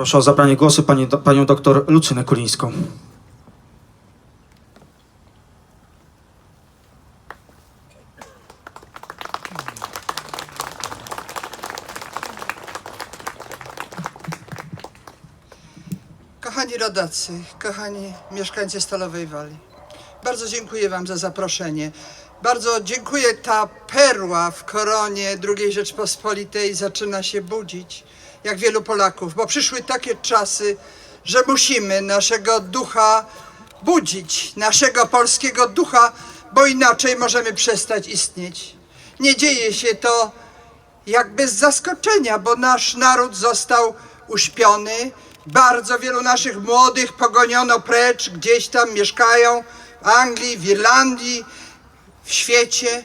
Proszę o zabranie głosu pani, panią doktor Lucynę Kulińską. Kochani rodacy, kochani mieszkańcy Stalowej Wali, bardzo dziękuję Wam za zaproszenie. Bardzo dziękuję. Ta perła w koronie II Rzeczpospolitej zaczyna się budzić, jak wielu Polaków, bo przyszły takie czasy, że musimy naszego ducha budzić, naszego polskiego ducha, bo inaczej możemy przestać istnieć. Nie dzieje się to jak bez zaskoczenia, bo nasz naród został uśpiony. Bardzo wielu naszych młodych pogoniono precz, gdzieś tam mieszkają w Anglii, w Irlandii, w świecie.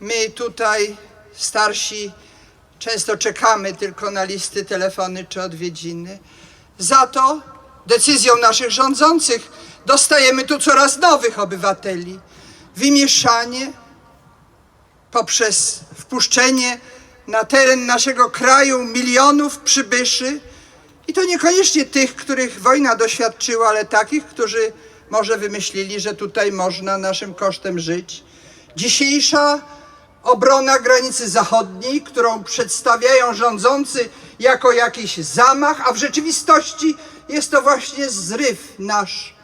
My tutaj, starsi, często czekamy tylko na listy, telefony czy odwiedziny. Za to decyzją naszych rządzących dostajemy tu coraz nowych obywateli. Wymieszanie, poprzez wpuszczenie na teren naszego kraju milionów przybyszy i to niekoniecznie tych, których wojna doświadczyła, ale takich, którzy może wymyślili, że tutaj można naszym kosztem żyć. Dzisiejsza obrona granicy zachodniej, którą przedstawiają rządzący jako jakiś zamach, a w rzeczywistości jest to właśnie zryw nasz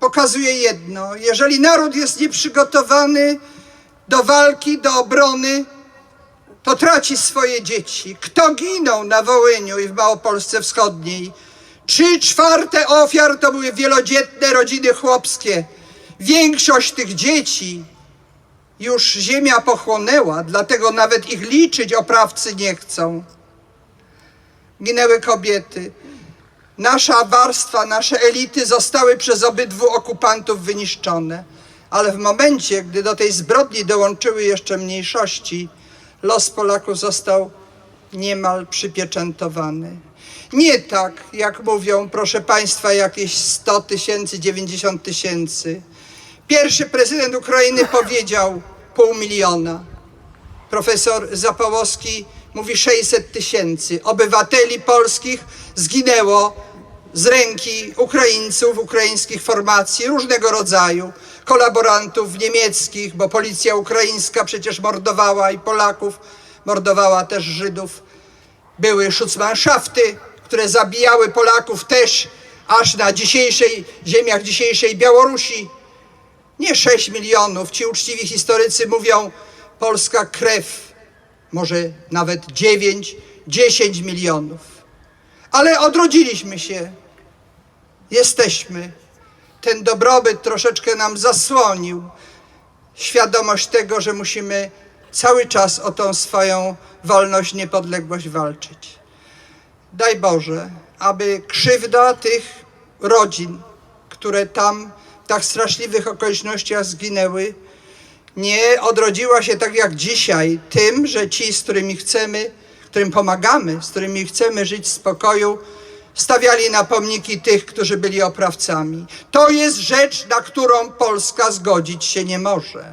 pokazuje jedno: jeżeli naród jest nieprzygotowany do walki, do obrony, to traci swoje dzieci. Kto ginął na Wołyniu i w Małopolsce Wschodniej? Trzy czwarte ofiar to były wielodzietne rodziny chłopskie. Większość tych dzieci już ziemia pochłonęła, dlatego nawet ich liczyć oprawcy nie chcą. Ginęły kobiety. Nasza warstwa, nasze elity zostały przez obydwu okupantów wyniszczone. Ale w momencie, gdy do tej zbrodni dołączyły jeszcze mniejszości, los Polaków został niemal przypieczętowany. Nie tak, jak mówią, proszę Państwa, jakieś 100 tysięcy, 90 tysięcy. Pierwszy prezydent Ukrainy powiedział pół miliona. Profesor Zapałowski mówi 600 tysięcy obywateli polskich zginęło z ręki Ukraińców, ukraińskich formacji różnego rodzaju, kolaborantów niemieckich, bo policja ukraińska przecież mordowała i Polaków, mordowała też Żydów. Były Schutzmannschafty, które zabijały Polaków też aż na dzisiejszej ziemiach dzisiejszej Białorusi. Nie 6 milionów. Ci uczciwi historycy mówią polska krew, może nawet 9, 10 milionów. Ale odrodziliśmy się. Jesteśmy. Ten dobrobyt troszeczkę nam zasłonił świadomość tego, że musimy cały czas o tą swoją wolność, niepodległość walczyć. Daj Boże, aby krzywda tych rodzin, które tam tak straszliwych okolicznościach zginęły, nie odrodziła się tak jak dzisiaj tym, że ci, z którymi chcemy, którym pomagamy, z którymi chcemy żyć w spokoju, stawiali na pomniki tych, którzy byli oprawcami. To jest rzecz, na którą Polska zgodzić się nie może.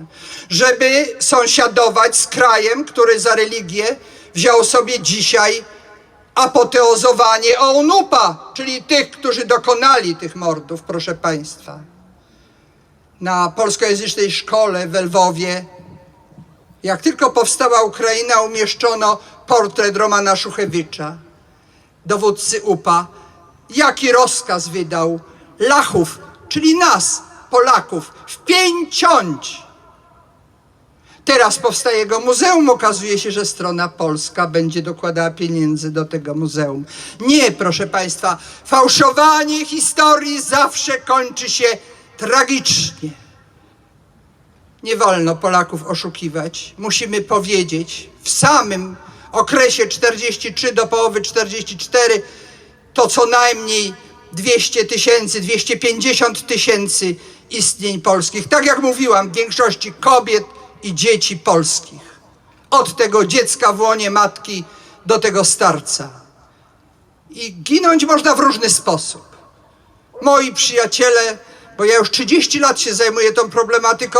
Żeby sąsiadować z krajem, który za religię wziął sobie dzisiaj apoteozowanie OUNUPA, czyli tych, którzy dokonali tych mordów, proszę Państwa. Na polskojęzycznej szkole w Lwowie, jak tylko powstała Ukraina, umieszczono portret Romana Szuchewicza, dowódcy UPA. Jaki rozkaz wydał? Lachów, czyli nas, Polaków, wpięciąć. Teraz powstaje jego muzeum. Okazuje się, że strona polska będzie dokładała pieniędzy do tego muzeum. Nie, proszę Państwa, fałszowanie historii zawsze kończy się tragicznie. Nie wolno Polaków oszukiwać. Musimy powiedzieć w samym okresie 43 do połowy 44 to co najmniej 200 tysięcy, 250 tysięcy istnień polskich. Tak jak mówiłam, w większości kobiet i dzieci polskich. Od tego dziecka w łonie matki do tego starca. I ginąć można w różny sposób. Moi przyjaciele, bo ja już 30 lat się zajmuję tą problematyką,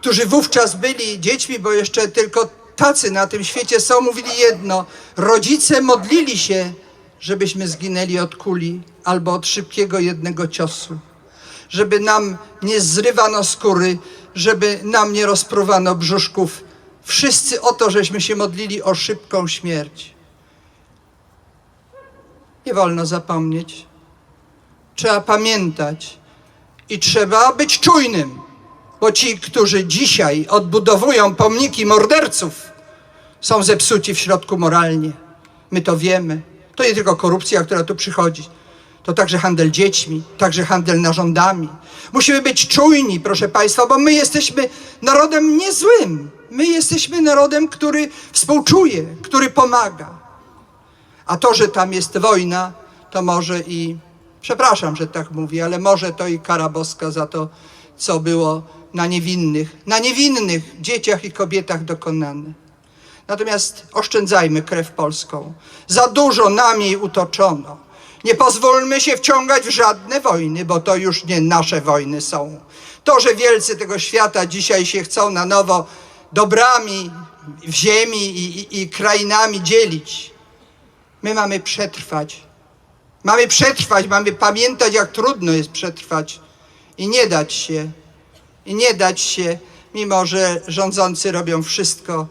którzy wówczas byli dziećmi, bo jeszcze tylko tacy na tym świecie są, mówili jedno: rodzice modlili się, żebyśmy zginęli od kuli albo od szybkiego jednego ciosu. Żeby nam nie zrywano skóry, żeby nam nie rozpruwano brzuszków. Wszyscy o to, żeśmy się modlili o szybką śmierć. Nie wolno zapomnieć. Trzeba pamiętać i trzeba być czujnym, bo ci, którzy dzisiaj odbudowują pomniki morderców, są zepsuci w środku moralnie. My to wiemy. To nie tylko korupcja, która tu przychodzi. To także handel dziećmi, także handel narządami. Musimy być czujni, proszę Państwa, bo my jesteśmy narodem niezłym. My jesteśmy narodem, który współczuje, który pomaga. A to, że tam jest wojna, to może i, przepraszam, że tak mówię, ale może to i kara boska za to, co było na niewinnych, na niewinnych dzieciach i kobietach dokonane. Natomiast oszczędzajmy krew polską. Za dużo nam jej utoczono. Nie pozwólmy się wciągać w żadne wojny, bo to już nie nasze wojny są. To, że wielcy tego świata dzisiaj się chcą na nowo dobrami w ziemi i, i, i krainami dzielić, My mamy przetrwać. Mamy przetrwać, mamy pamiętać, jak trudno jest przetrwać i nie dać się. I nie dać się, mimo że rządzący robią wszystko,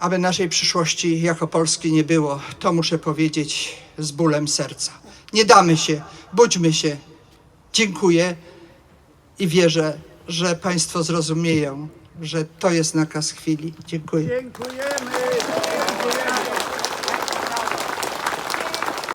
aby naszej przyszłości jako Polski nie było. To muszę powiedzieć z bólem serca. Nie damy się, budźmy się. Dziękuję i wierzę, że Państwo zrozumieją, że to jest nakaz chwili. Dziękuję. Dziękujemy.